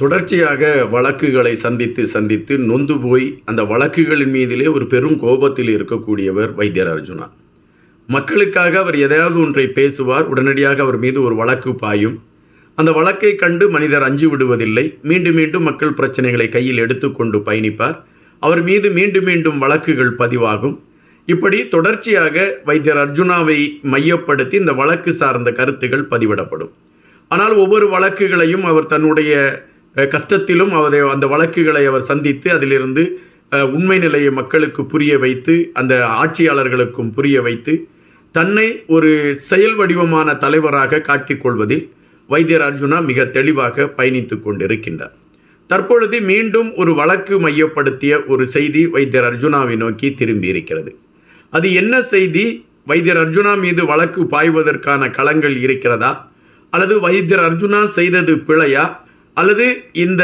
தொடர்ச்சியாக வழக்குகளை சந்தித்து சந்தித்து நொந்து போய் அந்த வழக்குகளின் மீதிலே ஒரு பெரும் கோபத்தில் இருக்கக்கூடியவர் வைத்தியர் அர்ஜுனா. மக்களுக்காக அவர் எதையாவது ஒன்றை பேசுவார் உடனடியாக அவர் மீது ஒரு வழக்கு பாயும். அந்த வழக்கை கண்டு மனிதர் அஞ்சு விடுவதில்லை. மீண்டும் மீண்டும் மக்கள் பிரச்சனைகளை கையில் எடுத்துக்கொண்டு பயணிப்பார். அவர் மீது மீண்டும் மீண்டும் வழக்குகள் பதிவாகும். இப்படி தொடர்ச்சியாக வைத்தியர் அர்ஜுனாவை மையப்படுத்தி இந்த வழக்கு சார்ந்த கருத்துகள் பதிவிடப்படும். ஆனால் ஒவ்வொரு வழக்குகளையும் அவர் தன்னுடைய கஷ்டத்திலும் அவரை அந்த வழக்குகளை அவர் சந்தித்து அதிலிருந்து உண்மை நிலையை மக்களுக்கு புரிய வைத்து அந்த ஆட்சியாளர்களுக்கும் புரிய வைத்து தன்னை ஒரு செயல் வடிவமான தலைவராக காட்டிக்கொள்வதில் வைத்தியர் அர்ஜுனா மிக தெளிவாக பயணித்து கொண்டிருக்கின்றார். தற்பொழுது மீண்டும் ஒரு வழக்கு மையப்படுத்திய ஒரு செய்தி வைத்தியர் அர்ஜுனாவை நோக்கி திரும்பி இருக்கிறது. அது என்ன செய்தி? வைத்தியர் அர்ஜுனா மீது வழக்கு பாய்வதற்கான களங்கள் இருக்கிறதா? அல்லது வைத்தியர் அர்ஜுனா செய்தது பிழையா? அல்லது இந்த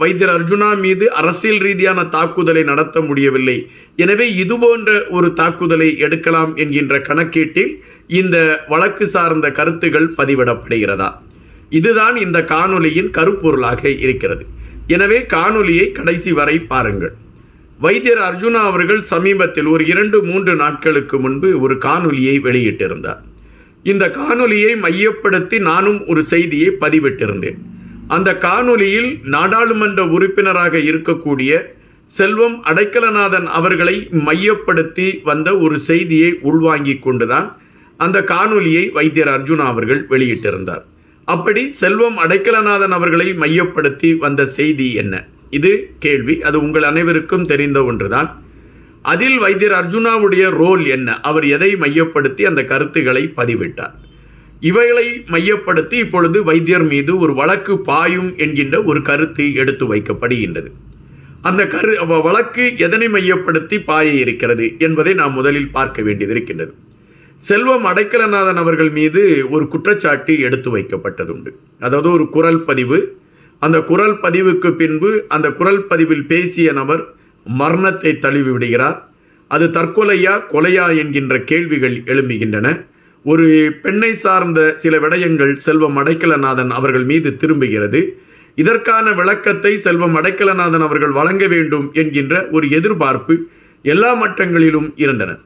வைத்தியர் அர்ஜுனா மீது அரசியல் ரீதியான தாக்குதலை நடத்த முடியவில்லை. எனவே இது போன்ற ஒரு தாக்குதலை எடுக்கலாம் என்கின்ற கணக்கீட்டில் இந்த வழக்கு சார்ந்த கருத்துகள் பதிவிடப்படுகிறதா? இதுதான் இந்த காணொலியின் கருப்பொருளாக இருக்கிறது. எனவே காணொலியை கடைசி வரை பாருங்கள். வைத்தியர் அர்ஜுனா அவர்கள் சமீபத்தில் ஒரு இரண்டு மூன்று நாட்களுக்கு முன்பு ஒரு காணொலியை வெளியிட்டிருந்தார். இந்த காணொலியை மையப்படுத்தி நானும் ஒரு செய்தியை பதிவிட்டிருந்தேன். அந்த காணொலியில் நாடாளுமன்ற உறுப்பினராக இருக்கக்கூடிய செல்வம் அடைக்கலநாதன் அவர்களை மையப்படுத்தி வந்த ஒரு செய்தியை உள்வாங்கி கொண்டுதான் அந்த காணொலியை வைத்தியர் அர்ஜுனா அவர்கள் வெளியிட்டிருந்தார். அப்படி செல்வம் அடைக்கலநாதன் அவர்களை மையப்படுத்தி வந்த செய்தி என்ன? இது கேள்வி. அது உங்கள் அனைவருக்கும் தெரிந்த ஒன்றுதான். அதில் வைத்தியர் அர்ஜுனாவுடைய ரோல் என்ன? அவர் எதை மையப்படுத்தி அந்த கருத்துக்களை பதிவிட்டார்? இவைகளை மையப்படுத்தி இப்பொழுது வைத்தியர் மீது ஒரு வழக்கு பாயும் என்கின்ற ஒரு கருத்து எடுத்து வைக்கப்படுகின்றது. அந்த கரு அவ- வழக்கு எதனை மையப்படுத்தி பாய இருக்கிறது என்பதை நாம் முதலில் பார்க்க வேண்டியது இருக்கின்றது. செல்வம் அடைக்கலநாதன் அவர்கள் மீது ஒரு குற்றச்சாட்டு எடுத்து வைக்கப்பட்டதுண்டு. அதாவது ஒரு குரல் பதிவு. அந்த குரல் பதிவுக்கு பின்பு அந்த குரல் பதிவில் பேசிய நபர் மரணத்தை தழுவி விடுகிறார். அது தற்கொலையா கொலையா என்கின்ற கேள்விகள் எழும்புகின்றன. ஒரு பெண்ணை சார்ந்த சில விடயங்கள் செல்வம் அடைக்கலநாதன் அவர்கள் மீது திரும்புகிறது. இதற்கான விளக்கத்தை செல்வம் அடைக்கலநாதன் அவர்கள் வழங்க வேண்டும் என்கின்ற ஒரு எதிர்பார்ப்பு எல்லா மட்டங்களிலும் இருந்தன.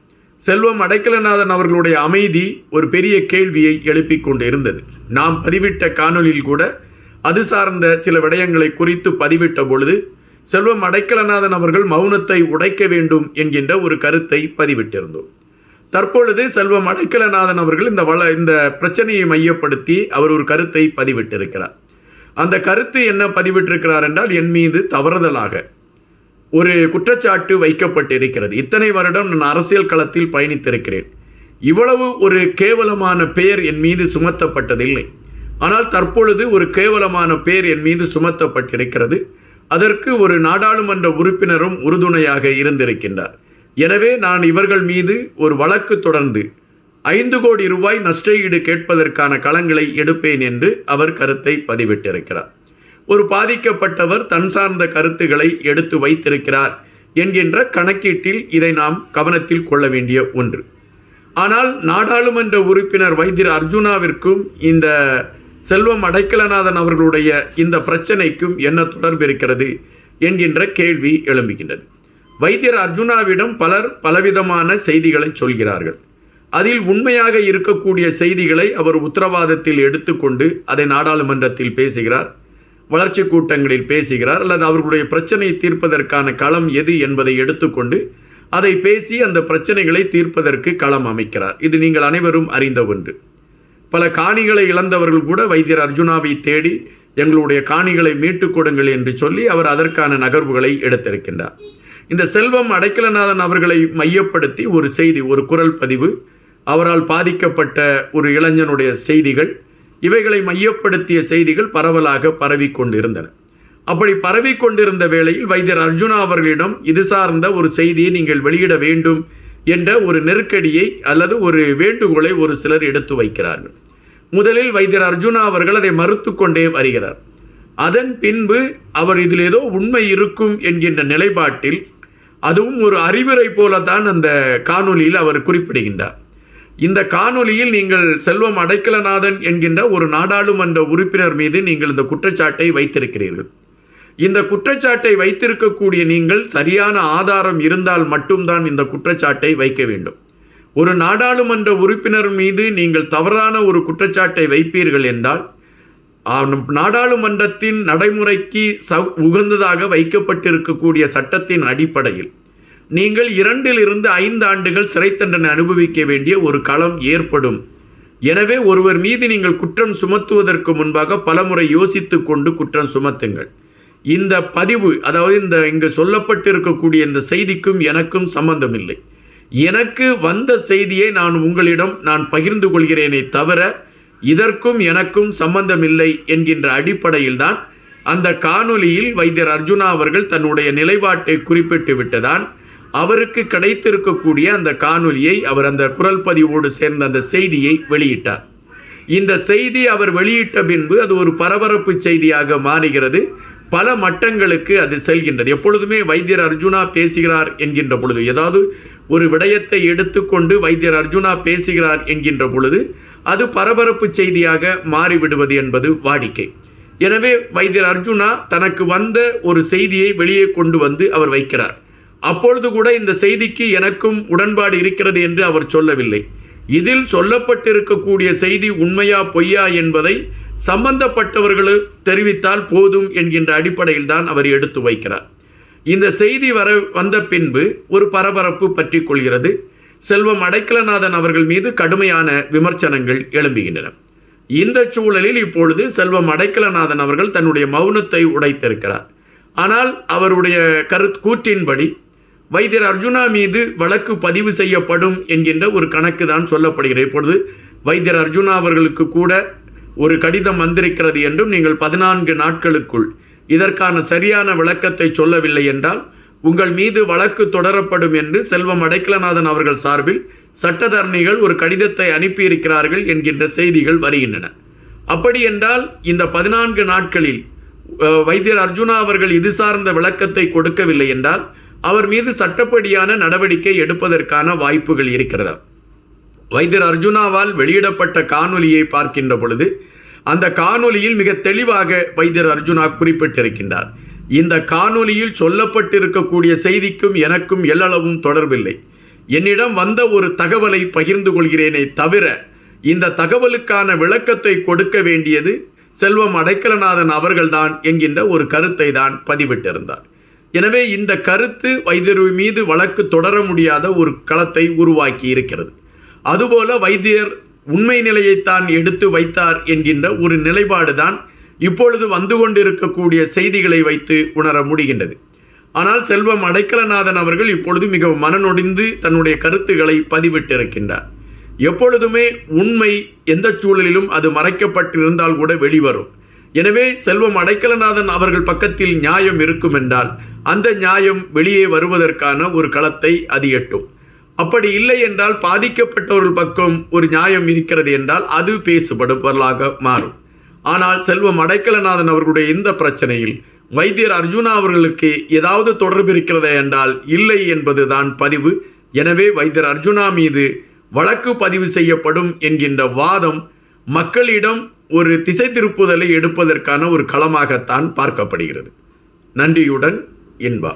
செல்வம் அடைக்கலநாதன் அவர்களுடைய அமைதி ஒரு பெரிய கேள்வியை எழுப்பிக் கொண்டிருந்தது. நாம் பதிவிட்ட காணொளியில் கூட அது சார்ந்த சில விடயங்களை குறித்து பதிவிட்ட பொழுது செல்வம் அடைக்கலநாதன் அவர்கள் மௌனத்தை உடைக்க வேண்டும் என்கின்ற ஒரு கருத்தை பதிவிட்டிருந்தோம். தற்பொழுது செல்வம் அடைக்கலநாதன் அவர்கள் இந்த வள இந்த பிரச்சனையை மையப்படுத்தி அவர் ஒரு கருத்தை பதிவிட்டிருக்கிறார். அந்த கருத்து என்ன பதிவிட்டிருக்கிறார் என்றால் என் மீது தவறுதலாக ஒரு குற்றச்சாட்டு வைக்கப்பட்டிருக்கிறது. இத்தனை வருடம் நான் அரசியல் களத்தில் பயணித்திருக்கிறேன். இவ்வளவு ஒரு கேவலமான பெயர் என் மீது சுமத்தப்பட்டதில்லை. ஆனால் தற்பொழுது ஒரு கேவலமான பெயர் என் மீது சுமத்தப்பட்டிருக்கிறது. அதற்கு ஒரு நாடாளுமன்ற உறுப்பினரும் உறுதுணையாக இருந்திருக்கின்றார். எனவே நான் இவர்கள் மீது ஒரு வழக்கு தொடர்ந்து ஐந்து கோடி ரூபாய் நஷ்டஈடு கேட்பதற்கான களங்களை எடுப்பேன் என்று அவர் கருத்தை பதிவிட்டிருக்கிறார். ஒரு பாதிக்கப்பட்டவர் தன் சார்ந்த கருத்துக்களை எடுத்து வைத்திருக்கிறார் என்கின்ற கணக்கீட்டில் இதை நாம் கவனத்தில் கொள்ள வேண்டிய ஒன்று. ஆனால் நாடாளுமன்ற உறுப்பினர் வைத்திர அர்ஜுனாவிற்கும் இந்த செல்வம் அடைக்கலநாதன் அவர்களுடைய இந்த பிரச்சனைக்கும் என்ன தொடர்பு இருக்கிறது என்கின்ற கேள்வி எழும்புகின்றது. வைத்தியர் அர்ஜுனாவிடம் பலர் பலவிதமான செய்திகளை சொல்கிறார்கள். அதில் உண்மையாக இருக்கக்கூடிய செய்திகளை அவர் உத்தரவாதத்தில் எடுத்துக்கொண்டு அதை நாடாளுமன்றத்தில் பேசுகிறார் வளர்ச்சி கூட்டங்களில் பேசுகிறார் அல்லது அவர்களுடைய பிரச்சனையை தீர்ப்பதற்கான களம் எது என்பதை எடுத்துக்கொண்டு அதை பேசி அந்த பிரச்சனைகளை தீர்ப்பதற்கு களம் அமைக்கிறார். இது நீங்கள் அனைவரும் அறிந்த ஒன்று. பல காணிகளை இழந்தவர்கள் கூட வைத்தியர் அர்ஜுனாவை தேடி எங்களுடைய காணிகளை மீட்டுக் கொடுங்கள் என்று சொல்லி அவர் அதற்கான நகர்வுகளை எடுத்திருக்கின்றார். இந்த செல்வம் அடைக்கலநாதன் அவர்களை மையப்படுத்தி ஒரு செய்தி ஒரு குரல் பதிவு அவரால் பாதிக்கப்பட்ட ஒரு இளைஞனுடைய செய்திகள் இவைகளை மையப்படுத்திய செய்திகள் பரவலாக பரவி கொண்டிருந்தன. அப்படி பரவி கொண்டிருந்த வேளையில் வைத்தியர் அர்ஜுனா அவர்களிடம் இது சார்ந்த ஒரு செய்தியை நீங்கள் வெளியிட வேண்டும் என்ற ஒரு நெருக்கடியை அல்லது ஒரு வேண்டுகோளை ஒரு சிலர் எடுத்து வைக்கிறார்கள். முதலில் வைத்தியர் அர்ஜுனா அவர்கள் அதை மறுத்து கொண்டே வருகிறார். அதன் பின்பு அவர் இதில் ஏதோ உண்மை இருக்கும் என்கின்ற நிலைப்பாட்டில் அதுவும் ஒரு அறிவுரை போலத்தான் அந்த காணொளியில் அவர் குறிப்பிடுகின்றார். இந்த காணொலியில் நீங்கள் செல்வம் அடைக்கலநாதன் என்கின்ற ஒரு நாடாளுமன்ற உறுப்பினர் மீது நீங்கள் இந்த குற்றச்சாட்டை வைத்திருக்கிறீர்கள். இந்த குற்றச்சாட்டை வைத்திருக்கக்கூடிய நீங்கள் சரியான ஆதாரம் இருந்தால் மட்டும்தான் இந்த குற்றச்சாட்டை வைக்க வேண்டும். ஒரு நாடாளுமன்ற உறுப்பினர் மீது நீங்கள் தவறான ஒரு குற்றச்சாட்டை வைப்பீர்கள் என்றால் நாடாளுமன்றத்தின் நடைமுறைக்கு ச உகந்ததாக வைக்கப்பட்டிருக்கக்கூடிய சட்டத்தின் அடிப்படையில் நீங்கள் இரண்டிலிருந்து ஐந்து ஆண்டுகள் சிறை தண்டனை அனுபவிக்க வேண்டிய ஒரு களம் ஏற்படும். எனவே ஒருவர் மீது நீங்கள் குற்றம் சுமத்துவதற்கு முன்பாக பலமுறை யோசித்து கொண்டு குற்றம் சுமத்துங்கள். இந்த பதிவு அதாவது இந்த இங்கு சொல்லப்பட்டிருக்கக்கூடிய இந்த செய்திக்கும் எனக்கும் சம்பந்தமில்லை. எனக்கு வந்த செய்தியை நான் உங்களிடம் நான் பகிர்ந்து கொள்கிறேனே தவிர இதற்கும் எனக்கும் சம்பந்தமில்லை என்கின்ற அடிப்படையில்தான் அந்த காணொலியில் வைத்தியர் அர்ஜுனா அவர்கள் தன்னுடைய நிலைப்பாட்டை குறிப்பிட்டு விட்டதான். அவருக்கு கிடைத்திருக்கக்கூடிய அந்த காணொலியை அவர் அந்த குரல் பதிவோடு சேர்ந்த அந்த செய்தியை வெளியிட்டார். இந்த செய்தி அவர் வெளியிட்ட பின்பு அது ஒரு பரபரப்பு செய்தியாக மாறுகிறது. பல மட்டங்களுக்கு அது செல்கின்றது. எப்பொழுதுமே வைத்தியர் அர்ஜுனா பேசுகிறார் என்கின்ற பொழுது ஏதாவது ஒரு விடயத்தை எடுத்துக்கொண்டு வைத்தியர் அர்ஜுனா பேசுகிறார் என்கின்ற பொழுது அது பரபரப்பு செய்தியாக மாறிவிடுவது என்பது வாடிக்கை. எனவே வைத்தியர் அர்ஜுனா தனக்கு வந்த ஒரு செய்தியை வெளியே கொண்டு வந்து அவர் வைக்கிறார். அப்பொழுது கூட இந்த செய்திக்கு எனக்கும் உடன்பாடு இருக்கிறது என்று அவர் சொல்லவில்லை. இதில் சொல்லப்பட்டிருக்கக்கூடிய செய்தி உண்மையா பொய்யா என்பதை சம்பந்தப்பட்டவர்கள் தெரிவித்தால் போதும் என்கின்ற அடிப்படையில் தான் அவர் எடுத்து வைக்கிறார். இந்த செய்தி வர வந்த பின்பு ஒரு பரபரப்பு பற்றி கொள்கிறது. செல்வம் அடைக்கலநாதன் அவர்கள் மீது கடுமையான விமர்சனங்கள் எழும்புகின்றன. இந்த சூழலில் இப்பொழுது செல்வம் அடைக்கலநாதன் அவர்கள் தன்னுடைய மௌனத்தை உடைத்திருக்கிறார். ஆனால் அவருடைய கரு கூற்றின்படி வைத்தியர் அர்ஜுனா மீது வழக்கு பதிவு செய்யப்படும் என்கின்ற ஒரு கணக்கு தான் சொல்லப்படுகிறது. இப்பொழுது வைத்தியர் அர்ஜுனா அவர்களுக்கு கூட ஒரு கடிதம் வந்திருக்கிறது என்றும் நீங்கள் பதினான்கு நாட்களுக்குள் இதற்கான சரியான விளக்கத்தை சொல்லவில்லை என்றால் உங்கள் மீது வழக்கு தொடரப்படும் என்று செல்வம் அடைக்கலநாதன் அவர்கள் சார்பில் சட்டத்தரணிகள் ஒரு கடிதத்தை அனுப்பியிருக்கிறார்கள் என்கின்ற செய்திகள் வருகின்றன. அப்படி என்றால் இந்த பதினான்கு நாட்களில் வைத்தியர் அர்ஜுனா அவர்கள் இது சார்ந்த விளக்கத்தை கொடுக்கவில்லை என்றால் அவர் மீது சட்டப்படியான நடவடிக்கை எடுப்பதற்கான வாய்ப்புகள் இருக்கிறதா? வைத்தியர் அர்ஜுனாவால் வெளியிடப்பட்ட காணொலியை பார்க்கின்ற பொழுது அந்த காணொலியில் மிக தெளிவாக வைத்தியர் அர்ஜுனா குறிப்பிட்டிருக்கின்றார். இந்த காணொலியில் சொல்லப்பட்டிருக்கக்கூடிய செய்திக்கும் எனக்கும் எல்லளவும் தொடர்பில்லை. என்னிடம் வந்த ஒரு தகவலை பகிர்ந்து கொள்கிறேனே தவிர இந்த தகவலுக்கான விளக்கத்தை கொடுக்க வேண்டியது செல்வம் அடைக்கலநாதன் அவர்கள்தான் என்கின்ற ஒரு கருத்தை தான் பதிவிட்டிருந்தார். எனவே இந்த கருத்து வைத்தியர் மீது வழக்கு தொடர முடியாத ஒரு களத்தை உருவாக்கி இருக்கிறது. அதுபோல வைத்தியர் உண்மை நிலையைத்தான் எடுத்து வைத்தார் என்கின்ற ஒரு நிலைப்பாடு தான் இப்பொழுது வந்து கொண்டிருக்கக்கூடிய செய்திகளை வைத்து உணர முடிகின்றது. ஆனால் செல்வம் அடைக்கலநாதன் அவர்கள் இப்பொழுது மிக மனநொடிந்து தன்னுடைய கருத்துக்களை பதிவிட்டிருக்கின்றார். எப்பொழுதுமே உண்மை எந்த சூழலிலும் அது மறைக்கப்பட்டிருந்தால் கூட வெளிவரும். எனவே செல்வம் அடைக்கலநாதன் அவர்கள் பக்கத்தில் நியாயம் இருக்கும் என்றால் அந்த நியாயம் வெளியே வருவதற்கான ஒரு களத்தை அது எட்டும். அப்படி இல்லை என்றால் பாதிக்கப்பட்டவர்கள் பக்கம் ஒரு நியாயம் இருக்கிறது என்றால் அது பேசுபடுபவர்களாக மாறும். ஆனால் செல்வம் அடைக்கலநாதன் அவர்களுடைய இந்த பிரச்சனையில் வைத்தியர் அர்ஜுனா அவர்களுக்கு ஏதாவது தொடர்பு இருக்கிறதா என்றால் இல்லை என்பதுதான் பதிவு. எனவே வைத்தியர் அர்ஜுனா மீது வழக்கு பதிவு செய்யப்படும் என்கின்ற வாதம் மக்களிடம் ஒரு திசை திருப்புதலை எடுப்பதற்கான ஒரு களமாகத்தான் பார்க்கப்படுகிறது. நன்றியுடன் இன்பா.